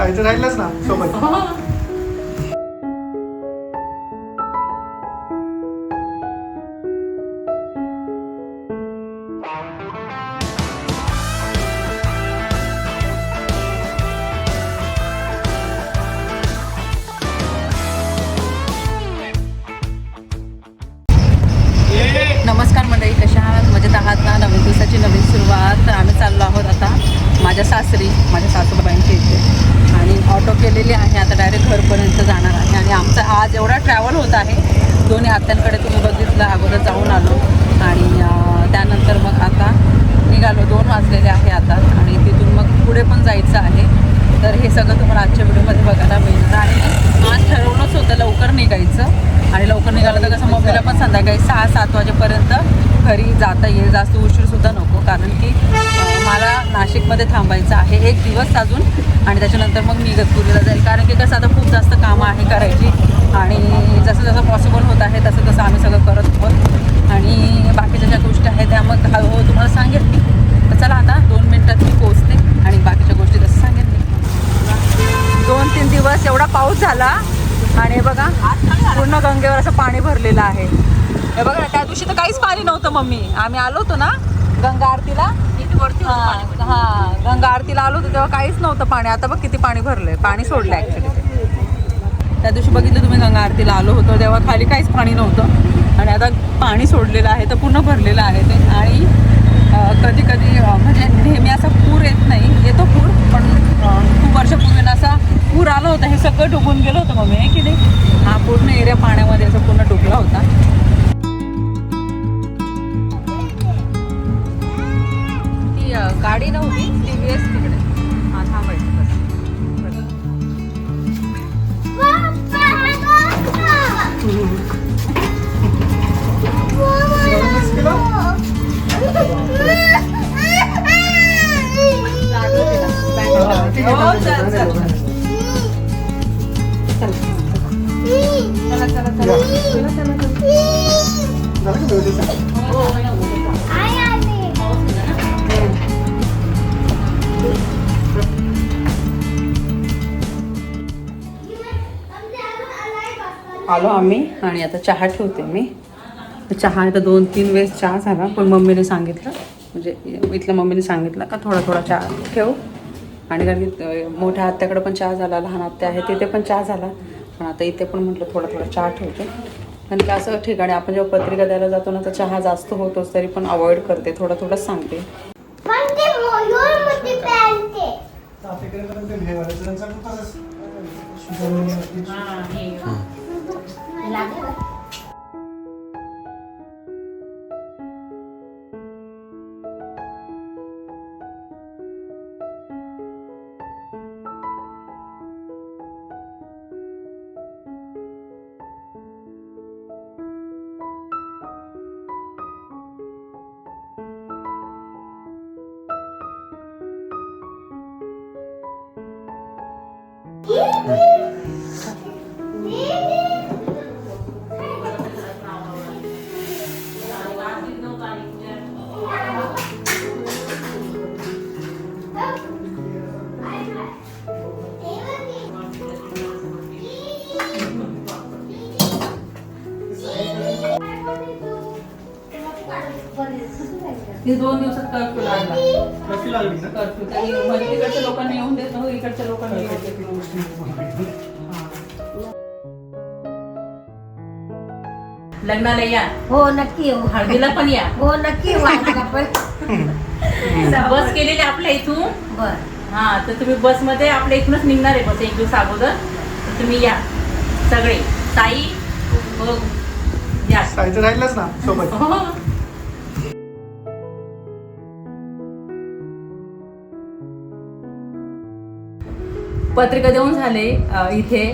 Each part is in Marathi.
साहित्य राहिलंच ना सोबत. पूर्ण गंगेवर असं पाणी भरलेलं आहे. हे बघा त्या दिवशी तर काहीच पाणी नव्हतं मम्मी. आम्ही आलो होतो ना गंगा आरतीला. हा हा गंगा आरतीला आलो होतो तेव्हा काहीच नव्हतं पाणी. आता बघ किती पाणी भरलंय. पाणी सोडलं ॲक्च्युली ते त्या दिवशी बघितलं तुम्ही गंगा आरतीला आलो होतो तेव्हा खाली काहीच पाणी नव्हतं. आणि आता पाणी सोडलेलं आहे तर पूर्ण भरलेलं आहे ते. आणि कधी कधी म्हणजे नेहमी असा पूर येत नाही. येतो पूर पण खूप वर्षापूर्वी असा पूर आला होता. हे सगळं डुबून गेलं होतं मम्मी की नाही? हा पूर्ण एरिया पाण्यामध्ये असं पूर्ण डुबला होता. ती गाडी नव्हती टी व्ही एस आणि आता चहा ठेवते मी. चहा आता दोन तीन वेळेस चहा झाला पण मम्मीने सांगितलं म्हणजे इथल्या मम्मीने सांगितलं का थोडा थोडा चहा ठेव. आणि कारण की मोठ्या आत्याकडे पण चहा झाला लहान आत्या आहे तिथे पण चहा झाला. पण आता इथे पण म्हटलं थोडा थोडा चहा ठेवते. कारण की असं ठिकाणी आपण जेव्हा पत्रिका द्यायला जातो ना तर चहा जास्त होतोच तरी पण अवॉइड करते थोडा थोडाच सांगते. चाफेकरांपर्यंत कर्फ्यू तिकडच्या लोकांनी येऊन देत नव्हतं इकडच्या लोकांनी येऊन देत नव्हतं. लग्नाला या. हो नक्की येऊ. हळदीला पण या. हो नक्की येऊ आता आपण बस केलेली आपल्या इथून. बर. हा तर तुम्ही बसमध्ये आपल्या इथूनच निघणार आहे बस एक दिवस अगोदर. तर तुम्ही या. सगळे. ताई हो या. साईचं राहिलंच ना सोबत. पत्रिका देऊन झाले इथे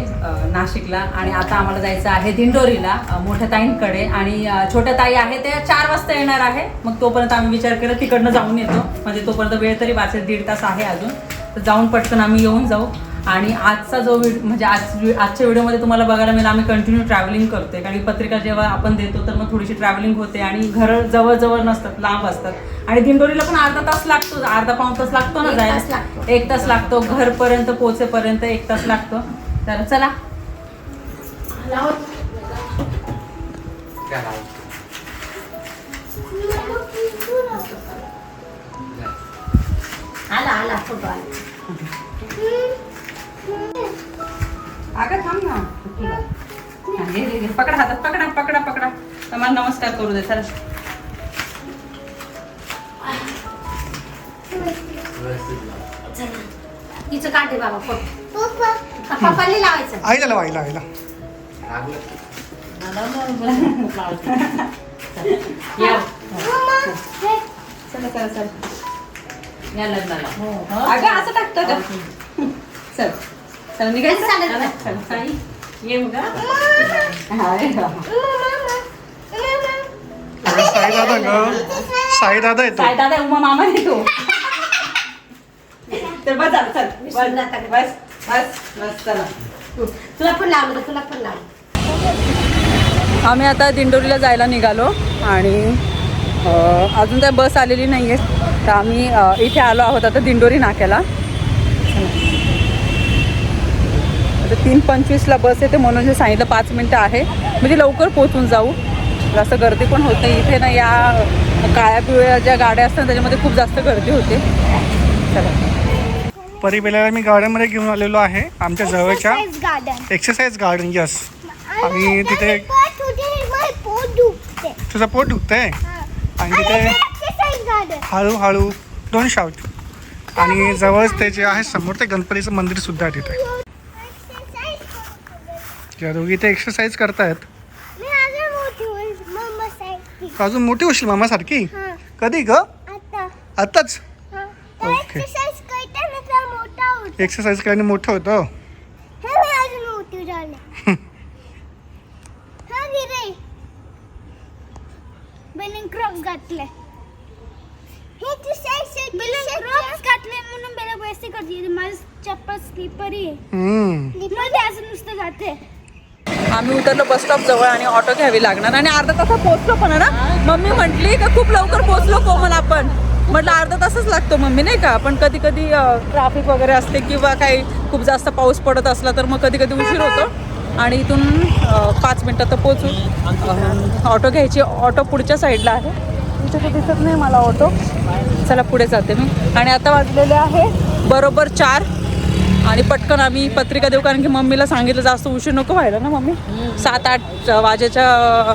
नाशिकला. आणि आता आम्हाला जायचं आहे दिंडोरीला मोठ्या ताईंकडे. आणि छोट्या ताई आहे त्या चार वाजता येणार आहे. मग तोपर्यंत आम्ही विचार केला तिकडनं जाऊन येतो. म्हणजे तोपर्यंत वेळ तरी वाचेल दीड तास आहे अजून. तर जाऊन पटकन आम्ही येऊन जाऊ. आणि आजचा जो व्हिडिओ म्हणजे आज आजच्या व्हिडिओमध्ये तुम्हाला बघायला मिळेल आम्ही कंटिन्यू ट्रॅव्हलिंग करतोय. कारण की पत्रिका जेव्हा आपण देतो तर मग थोडीशी ट्रॅव्हलिंग होते आणि घर जवळ नसतात लांब असतात. आणि दिंडोरीला पण अर्धा तास लागतो अर्धा पाऊण तास लागतो ना एक जायला? तास लागतो. एक तास लागतो घरपर्यंत पोहोचेपर्यंत एक तास लागतो. तर चला. आला आला फोटो आला. अगं थांब ना. हा, घे, घे, घे. पकडा हातात पकडा पकडा पकडा. तुम्हाला नमस्कार करू दे चला. चला तिचं काढते बाबा फोटो पप्पाला लावायचं. आईला लावा आईला आईला. या. चला चला चला. या लग्नाला. अगं असं टाकतं का? चल. चल निघायचं? चालेल, चालेल. चल, साई, ये मग. हा. हाय. साई दादा ग. साई दादा येतो. साई दादा उमा मामा येतो. तर बस झालं, चल. बस बस बस बस चला. तुला पण लावलं तुला पण लावलं आम्ही आता दिंडोरीला जायला निघालो आणि अ, अजून काय बस आलेली नाही आहे तर आम्ही अ, इथे आलो आहोत आता दिंडोरी नाक्याला. आता तीन पंचवीसला बस येते म्हणून जे सांगितलं पाच मिनटं आहे. म्हणजे लवकर पोचून जाऊ. जास्त गर्दी पण होत नाही. इथे ना या काळ्या पिवळ्या ज्या गाड्या असतात त्याच्यामध्ये खूप जास्त गर्दी होते. चला. परिबेला मी गार्डनमध्ये घेऊन आलेलो आहे आमच्या जवळच्या गार्डन एक्सरसाइज गार्डन यस आणि तिथे तुझं पोट दुखतंय? आणि तिथे गार्डन हळूहळू दोन शावट आणि जवळच ते जे आहे समोर ते गणपतीचं मंदिर सुद्धा तिथे. ज्या दोघी इथे एक्सरसाइज करतायत. मी अजून मोठी होईल मम्मा सारखी अजून मोठी होशील मामासारखी? हा. कधी ग? आता. आत्ताच हा. तर ओके. एक्सरसाइज करताना तर मोठा होतो. एक्सरसाइज केल्याने मोठं होतं हे. मी अजून मोठी झाले. हा गिरे. बेलिंग क्रॉप्स घातले. हे तू साईड बेलिंग क्रॉप्स घातले म्हणून बेला करते. माझं चप्पल स्लिपरी आहे. हम्म. मध्ये असं नुसतं जाते. आम्ही उतरलो बस स्टॉप जवळ आणि ऑटो घ्यावी लागणार. आणि अर्धा तासात पोहोचलो पण ना? मम्मी म्हटली का खूप लवकर पोहोचलो कोमल आपण. म्हटलं अर्धा तासच लागतो मम्मी नाही का? पण कधी कधी ट्रॅफिक वगैरे असते किंवा काही खूप जास्त पाऊस पडत असला तर मग कधी कधी उशीर होतो. आणि इथून पाच मिनटात तर पोचू ऑटो घ्यायची. ऑटो पुढच्या साईडला आहे. इथे दिसत नाही मला ऑटो चला पुढे जाते मी. आणि आता वाजलेले आहे बरोबर चार. आणि पटकन आम्ही पत्रिका देऊ कारण की मम्मीला सांगितलं जास्त उशीर नको व्हायला ना मम्मी? सात आठ वाजेच्या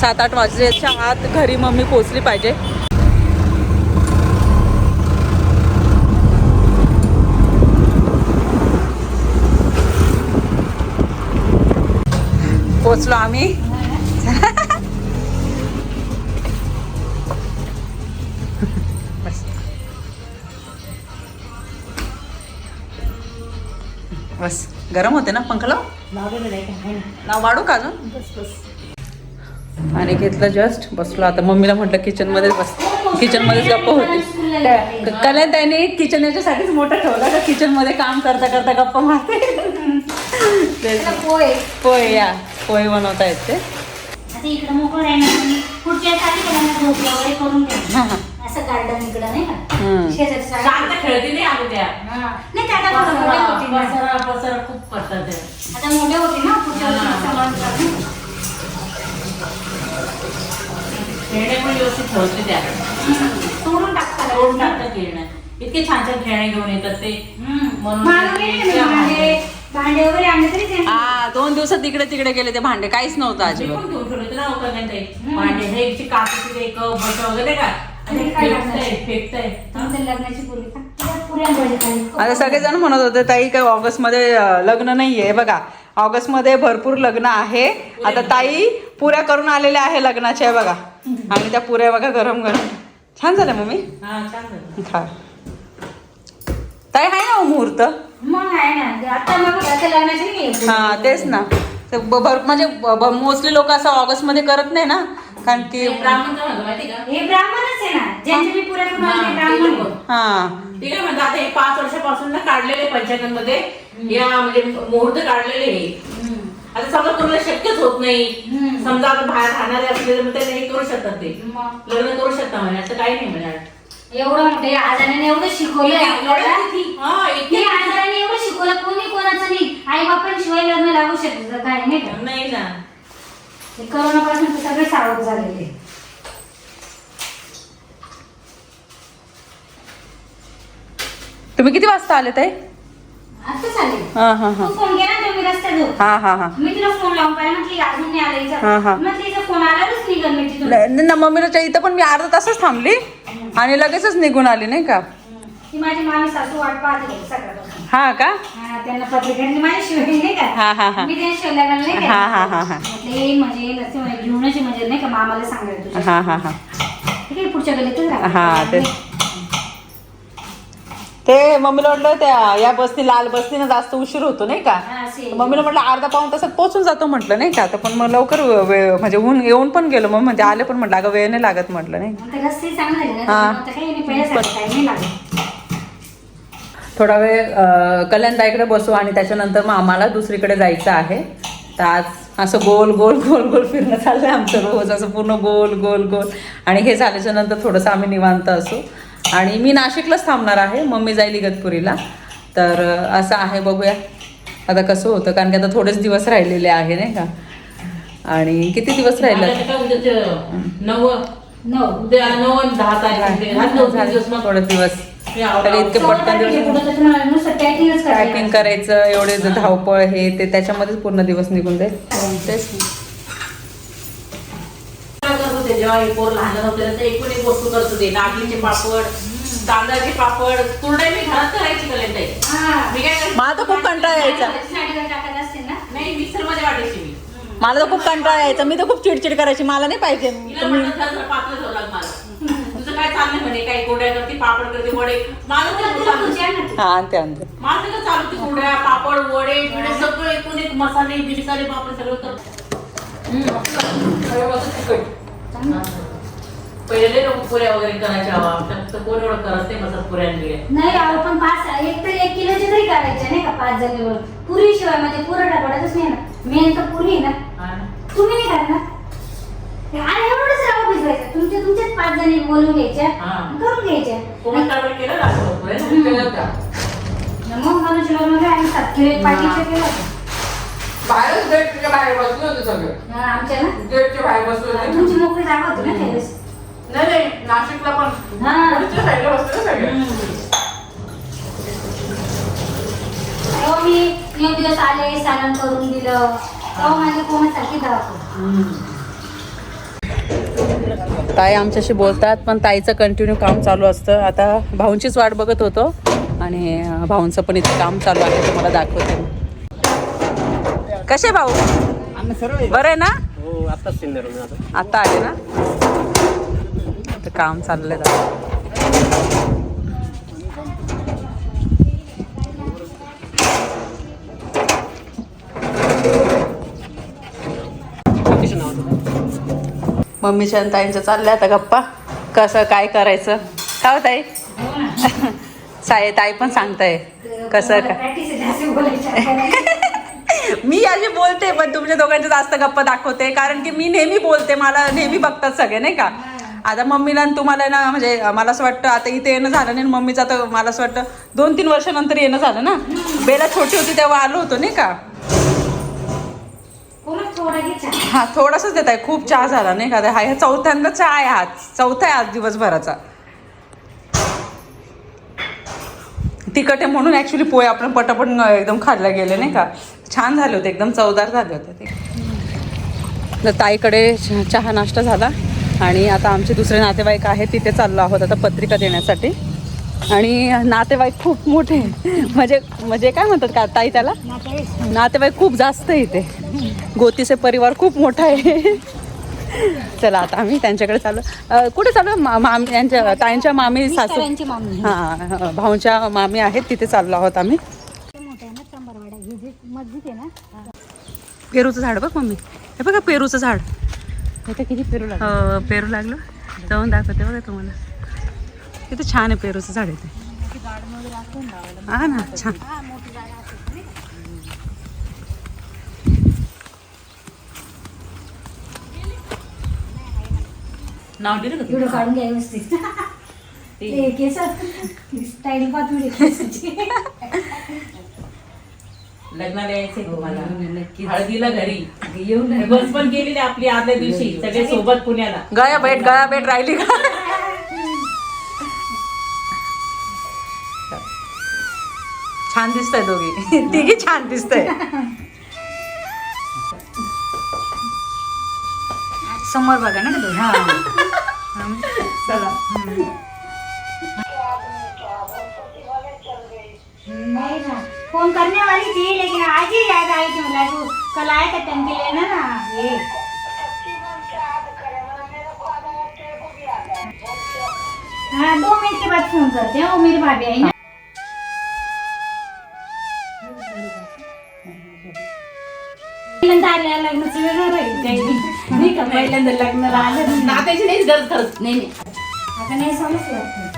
सात आठ वाजेच्या आत घरी मम्मी पोचली पाहिजे. पोचलो आम्ही. गरम होते ना पंख लाव? लाव वाढू का अजून? आणि घेतलं जस्ट बसलो. आता मम्मीला म्हटलं किचनमध्ये बस. किचनमध्येच गप्प होते कल्या त्याने किचन याच्यासाठीच मोठं ठेवलं का? किचनमध्ये काम करता करता गप्पा मारते. तेच. पोय पोहे या. पोहे बनवता येते. ना घ्या हां हां. असं गार्डन इकडं नाही का? नाही त्या त्या आता मोठे होते ना पुढच्या वर्षी. खेळणे पण व्यवस्थित ठेवते त्या तोडून टाकतात. तोडून टाकतात खेळणं. इतके छान छान खेळणे घेऊन येतात ते. म्हणून मागं गेले ना भांडे? भांडे वगैरे आणले तरी ते हा दोन दिवसात तिकडे तिकडे गेले ते भांडे. काहीच नव्हतं घेऊन ठेवले ना ते भांडे हे कप बट वगैरे का आणि काय फेकताय फेकताय. लग्नाची पूर्वी का आता सगळेजण म्हणत होते ताई काय ऑगस्टमध्ये लग्न नाहीये. बघा ऑगस्टमध्ये भरपूर लग्न आहे. आता ताई पुऱ्या करून आलेल्या आहे लग्नाच्या बघा. आणि त्या पुऱ्या बघा गरम गरम. छान झालं मम्मी? हा छान झालं खा ताई आहे ना हो मुहूर्त? मग आहे ना. आता मग आता लग्नाची नाही आहे. हा तेच ना. भर म्हणजे मोस्टली लोक असं ऑगस्टमध्ये करत नाही ना. कारण की ते ब्राह्मण काय म्हणतो माहिती का? हे ब्राह्मणच आहे ना. ज्यांचे मी ते हा, ते ब्राह्मण लोकं. हा. ते काय म्हणतात आता हे पाच वर्षापासून ना काढलेले पंचायतांमध्ये या म्हणजे मुहूर्त काढलेले हे. आता समजा कोणाला शक्यच होत नाही. समजा आता बाहेर राहणारे असले तर मग ते नाही करू शकतात ते. मग? लग्न करू शकता म्हणे असं काही नाही म्हणे. एवढं मोठे आजाराने एवढं शिकवलंय आपल्याला. हा ते इतके आजाराने एवढं शिकवलं कोणी कोणाचं नाही. आई बापांशिवाय लग्न लागू शकत काय नाही का? नाही ना. करोनापासून सगळे सावध झालेले. तुम्ही किती वाजता आले हा हा हा. तू फोन केला तर मी रस्त्यात होते. हा हा हा. मी तिला फोन लावून पाहिजे म्हटली अजून नाही आला हा, हा. हिचा म्हटली हिचा फोन आलाच निघल मी तिथून. न- न- मम्मीला इथं पण मी अर्धा तासच थांबली आणि लगेचच निघून आली नाही का? ती माझी मामी सासू वाट पाहते हा का? हा, त्यांना पत्रिकांनी माझी शिवाय नाही हा, हा, हा. का मी त्यांनी शिवल्या नाही का? हा, हा, हा, हा. म्हटलं येईल म्हणजे येईल म्हणजे घेऊनच म्हणजे नाही का? मामाला सांगायला तुझ्या हा हा हा. ठीक आहे पुढच्या राहा. हा, ते- ते मम्मीला म्हटलं त्या या बसनी लाल बसनी जास्त उशीर होतो नाही का? हा, असे. मम्मीला म्हटलं अर्धा पाऊन तासात पोहोचून जातो म्हटलं नाही का? तर पण मग लवकर वेळ म्हणजे ऊन येऊन पण गेलो मग म्हणजे आले पण म्हटलं अगं वेळ नाही लागत म्हटलं नाही. मग ते रस्ते चांगले झाले ना हा. आता काही नाही पहिल्यासारखं काही नाही लागत. थोडा वेळ अं, कल्याणताईकडे बसू आणि त्याच्यानंतर मग आम्हाला दुसरीकडे जायचं आहे तर आज असं गोल गोल गोल गोल फिरणं चाललंय आमचं रोज असं पूर्ण गोल गोल गोल आणि हे झाल्याच्यानंतर थोडंसं आम्ही निवांत असू आणि मी नाशिकलाच थांबणार आहे मम्मी जाईल इगतपुरीला तर असं आहे बघूया आता कसं होतं कारण की आता थोडेच दिवस राहिलेले आहे नाही का आणि किती दिवस राहिले नऊ नऊ दहा तारीख हा थोडे दिवस तरी इतके पटकन पॅकिंगच पॅकिंग करायचं एवढे जे धावपळ हे ते त्याच्यामध्येच पूर्ण दिवस निघून जाईल. तेच जेव्हा हे पोर लहान होते ना, तर एकूण एक वस्तू करत होते. नागलीचे पापड तांदळाचे पापड. तुरडे मी घरात करायची कलेंटाई हा. मी काय करायची? मला तर खूप कंटाळा यायचा. साडीवर टाकायला असते ना? नाही मिक्सरमध्ये वाटायची मी. मला तर खूप कंटाळा यायचा. मी तर खूप चिडचिड करायची. मला नाही पाहिजे. तुझं काय चाललंय म्हणे? काही कोड्या करते पापड करते वडे. माझं तर तुला चालू खुशी आहे ना ती? हा आणते आणते. माझं तर चालू ते कुरड्या पापड वडे बिडे सगळं एकूण एक मसाले बिडीसाले पापड सगळं करतो तिखट. पहिले लोक पुऱ्या वगैरे करायच्या हवा तर कोण एवढं करत नाही मसाला पुऱ्या आणि बिऱ्या. नाही अहो पण पाच एक तर एक किलोचे तरी करायचे नाही का पाच जणीवर. पुरी शिवाय म्हणजे पुरवठा पडतच नाही ना. मेन तर पुरी आहे ना. हा ना. तुम्ही नाही करणार आणि एवढंच भिजवायचं तुमच्या तुमच्याच पाच जणी बोलून घ्यायच्या हा. करून घ्यायच्या. कोमट कालवण केलं? का? मग मला जेवण आणि सात किलो एक पाकिटचं केलं होतं. बाहेरच गेटच्या बाहेर बसले होते सगळे. हा, आमच्या ना? गेटच्या बाहेर बसले होते. तुमची मोकळी जागा होती ना त्यावेळेस? नाही नाही नाशिकला पण. हा. पुढच्या साईडला बसले ना सगळे. तेव्हा मी एक दिवस आले सारण करून दिलं. तेव्हा माझी कोणासारखी धावतो ताई आमच्याशी बोलतात पण ताईचं कंटिन्यू काम चालू असतं. आता भाऊंचीच वाट बघत होतो आणि भाऊंचं पण इथे काम चालू आहे तुम्हाला दाखवते. कसे भाऊ? बरं आहे ना? हो आता आले ना? काम चाललंय मम्मीच्या आणि ताईंच्या चालल्या आता गप्पा. कसं काय करायचं? काय हो ताई? साई ताई पण सांगताय. कसं काय? मी अशी बोलते पण तुमच्या दोघांच्या जास्त गप्पा दाखवते. कारण की मी नेहमी बोलते मला नेहमी बघतात सगळे नाही का? आता मम्मीला आणि तुम्हाला ना म्हणजे मला असं वाटतं आता इथे येणं झालं नाही आणि मम्मीचं आता मला असं वाटतं दोन तीन वर्षानंतर येणं झालं ना? बेला छोटी होती तेव्हा आलो होतो नाही का? हा थोडासाच देत आहे खूप चहा झाला नाही का? हा ह्या चौथ्यांदा चहा आहे आज. चौथा आहे आज दिवसभराचा. तिखट आहे म्हणून ॲक्च्युली पोहे आपण पटापट एकदम खाल्ला गेले नाही का? छान झाले होते एकदम चवदार झाले होते ते. तर ताईकडे चहा नाश्ता झाला. आणि आता आमचे दुसरे नातेवाईक आहेत तिथे चाललो आहोत आता पत्रिका देण्यासाठी. आणि नातेवाईक खूप मोठे. म्हणजे म्हणजे काय म्हणतात का ताई त्याला? नातेवाईक खूप जास्त आहे इथे. गोतीचे परिवार खूप मोठा आहे. चला आता आम्ही त्यांच्याकडे चालू. कुठे चालू मामी यांच्या ताईंच्या मामी सासू हां भाऊंच्या मामी आहेत तिथे चाललो आहोत आम्ही. पेरूचं झाड बघ मम्मी. हे बघा पेरूचं झाड. किती पेरू लागले. हो पेरू लागलं. जाऊन दाखवते बघा तुम्हाला. किती छान आहे पेरूचं झाड इथे हा ना छान. नाव दिलं का व्हिडिओ काढून घ्या व्यवस्थित. ते. केस स्टाईल पाहत व्हिडिओ केसाची. लग्नाला यायचंय तुम्हाला. हळदीला घरी. येऊन बस पण गेलेली आपली आदल्या दिवशी सगळे सोबत पुण्याला. गळ्या भेट गळ्या भेट राहिली का? छान दिसतंय दोघी. तिघी छान दिसतंय. समोर बघा ना तुम्ही. हा. नहीं ना. फ़ोन करने वाली थी लेकिन आज ही याद आई थी मला तू कल आए थे टंकी लेना ना? ये हाँ दो मिनट के बाद फ़ोन करते हैं वो मेरी भाभी आई ना? लग्नाचं वेगळं राहील काही नाही का? पहिल्यांदा लग्नाला आलं नात्याची नाहीच गरज खरंच. नाही नाही. आता नाही समजलं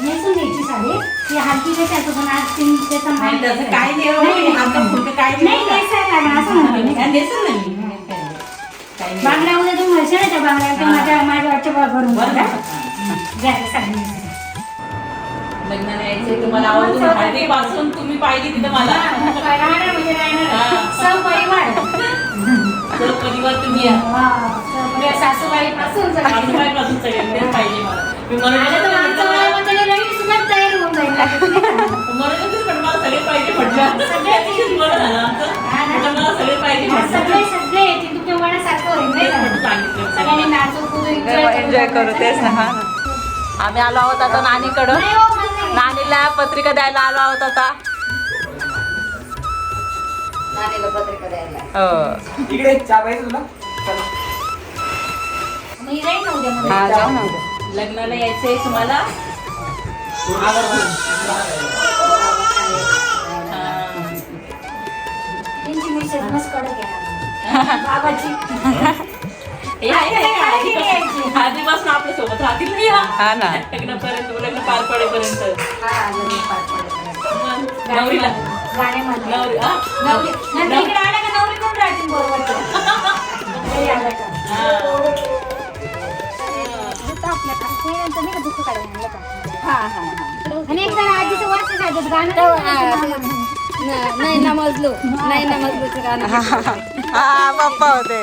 नेसून घ्यायची साडी ती हलकी कशी असतो पण आज ती त्याचा नाही तसं नाही. काय नाही हो, नाही, हातं फुलकं काय नाही. नाही. नेसायला असं म्हणते मी. ना मी. काही नाही. बांगड्या उद्या तुम्ही म्हणशाल त्या बांगड्या त्या माझ्या माझ्या वाटच्या भरून बरं बघा का? घ्यायला साडी नेसून. लग्नाला यायचंय तुम्हाला आवडतं हळदीपासून तुम्ही पाहिजे तिथं मला राहणार म्हणजे राहणार हा. सहपरिवार तर परिवार तुम्ही या सहपरिवार सासूबाईपासून सगळे. सासूबाईपासून सगळे तेच पाहिजे मला मी म्हणत तयार होऊन जाईल पण सगळे पाहिजे म्हटलं बरं झालं आमचं सगळे सगळे सगळे होईल नाही का? सगळ्यांनी एन्जॉय करू तेच ना हा ना. आम्ही आलो आहोत आता नानीकडं नाही हो, मला नाही. नानीला पत्रिका द्यायला आलो आहोत आता हो इकडे चहा पाहिजे तुला मी जाईन ना उद्या मग. हा जाऊ ना उद्या. लग्नाला यायचंय तुम्हाला. आधीपासून- आपल्यासोबत राहतील हा हा ना. लग्नापर्यंत लग्न पार पडेपर्यंत. हा, नवरीला. नवरी हा? आणि एक जण आजीचं वर्ष झालं गाणं नाही नमजलो नाही गाणं. हा पप्पा होते.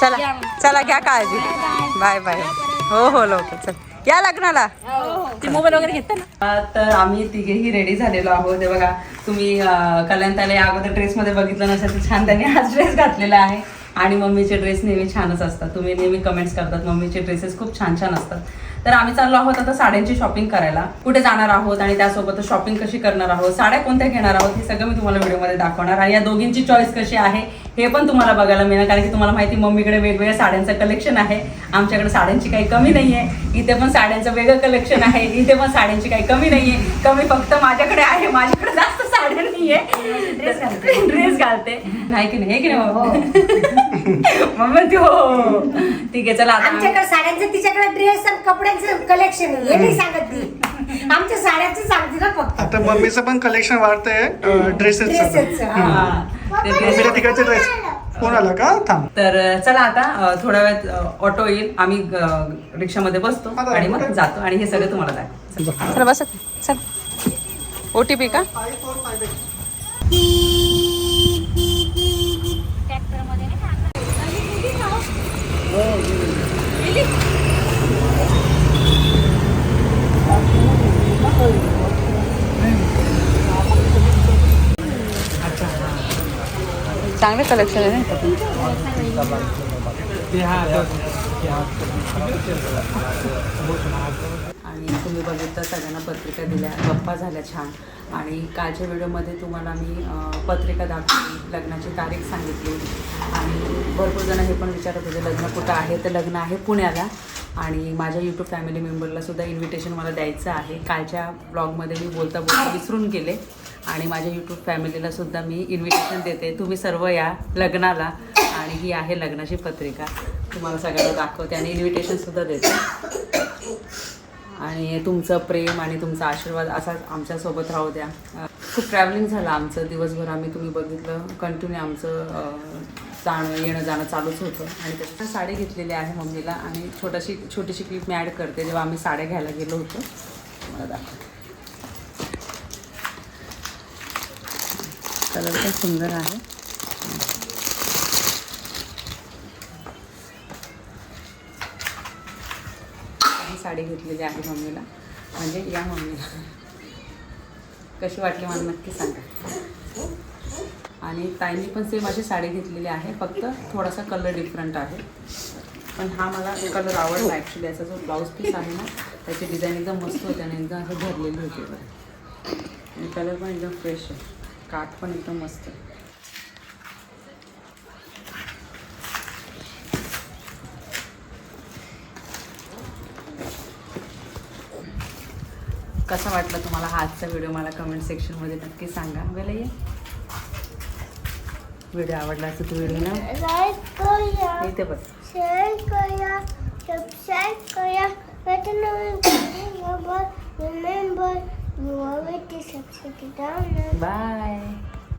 चला चला घ्या काळजी. Bye bye. हो हो लवकर. चल. या लग्नाला. ते मोबाईल वगैरे घेते ना? तर आम्ही तिघेही रेडी झालेलो आहोत. हे बघा तुम्ही अं, कल्याणताला या अगोदर ड्रेसमध्ये बघितलं नसेल तर छान त्यांनी हाच ड्रेस घातलेला आहे. आणि मम्मीचे ड्रेस नेहमी छानच असतात. तुम्ही नेहमी कमेंट्स करतात मम्मीचे ड्रेसेस खूप छान छान असतात. तर आम्ही चाललो आहोत आता साड्यांची शॉपिंग करायला. कुठे जाणार आहोत आणि त्यासोबत शॉपिंग कशी करणार आहोत साड्या कोणत्या घेणार आहोत हे सगळं मी तुम्हाला व्हिडिओमध्ये दाखवणार आणि या दोघींची चॉईस कशी आहे हे पण तुम्हाला बघायला मिळणार कारण की तुम्हाला माहिती मम्मीकडे वेगवेगळ्या साड्यांचं कलेक्शन आहे. आमच्याकडे साड्यांची काही कमी नाही आहे इथे पण साड्यांचं वेगळं कलेक्शन आहे. इथे पण साड्यांची काही कमी नाही आहे कमी फक्त माझ्याकडे आहे माझ्याकडे जास्त नाही आहे ड्रेस घालते. नाही की नाही हे की नाही? मम्मी? मम्मी ती. हो ठीक आहे चला आता. आमच्याकडे साड्यांचं तिच्याकडे ड्रेस आणि कपड्यांचं कलेक्शन आहे. हे नाही सांगत ती. आमच्या साड्यांचं सांगते ना फक्त. आता मम्मीचं पण कलेक्शन वाढतंय ड्रेसेसचं ड्रेसेसचं हा. ते dress- मम्मीला तिकडचे ड्रेस कोण आला का? थांब. तर चला आता अ, थोड्या वेळात अ, ऑटो येईल. आम्ही अ, रिक्षामध्ये बसतो आणि मग? जातो. आणि हे सगळं तुम्हाला दाखव चला बस. चल. ओ टी पी का? चांगलं कलेक्शन आहे ना? आणि तुम्ही बघितलं सगळ्यांना पत्रिका दिल्या. गप्पा झाल्या छान. आणि कालच्या व्हिडिओमध्ये तुम्हाला मी पत्रिका दाखवली लग्नाची तारीख सांगितली. आणि भरपूर जण हे पण विचारत होते लग्न कुठं आहे? तर लग्न आहे पुण्याला. आणि माझ्या यूट्यूब फॅमिली मेंबरला सुद्धा इन्व्हिटेशन मला द्यायचं आहे. कालच्या ब्लॉगमध्ये मी बोलता बोलता विसरून गेले. आणि माझ्या यूट्यूब फॅमिलीला सुद्धा मी इन्व्हिटेशन देते. तुम्ही सर्व या लग्नाला. आणि ही आहे लग्नाची पत्रिका. तुम्हाला सगळ्यांना दाखवते आणि इन्व्हिटेशनसुद्धा देते. आणि तुमचं प्रेम आणि तुमचा आशीर्वाद असाच आमच्यासोबत राहू द्या. खूप ट्रॅव्हलिंग झालं आमचं. दिवसभर आम्ही तुम्ही बघितलं. कंटिन्यू आमचं जाणं येणं जाणं चालूच होतं. आणि त्याच्यात साडी घेतलेली आहे मम्मीला. आणि छोटीशी छोटीशी क्लिप मी ॲड करते. जेव्हा आम्ही साड्या घ्यायला गेलो होतो. मला दाखवते. कलर पण सुंदर आहे. साडी घेतलेली आहे मम्मीला. म्हणजे या मम्मीला. कशी वाटली मला नक्की सांगा. आणि ताईंनी पण सेम अशी साडी घेतलेली आहे. फक्त थोडासा कलर डिफरंट आहे. पण हा मला कलर आवडला ॲक्च्युली याचा जो ब्लाऊज पीस आहे ना त्याची डिझाईन एकदम मस्त होती आणि एकदम असं भरलेली होती. बरं आणि कलर पण एकदम फ्रेश आहे. काठ पण एकदम मस्त आहे. कसा वाटला तुम्हाला हा आजचा व्हिडिओ मला कमेंट सेक्शनमध्ये नक्की सांगा. वेळ ये व्हिडिओ आवडला असेल तर व्हिडिओ ना? इथे बस शेअर करूया. Subscribe button remember you with subscribe bye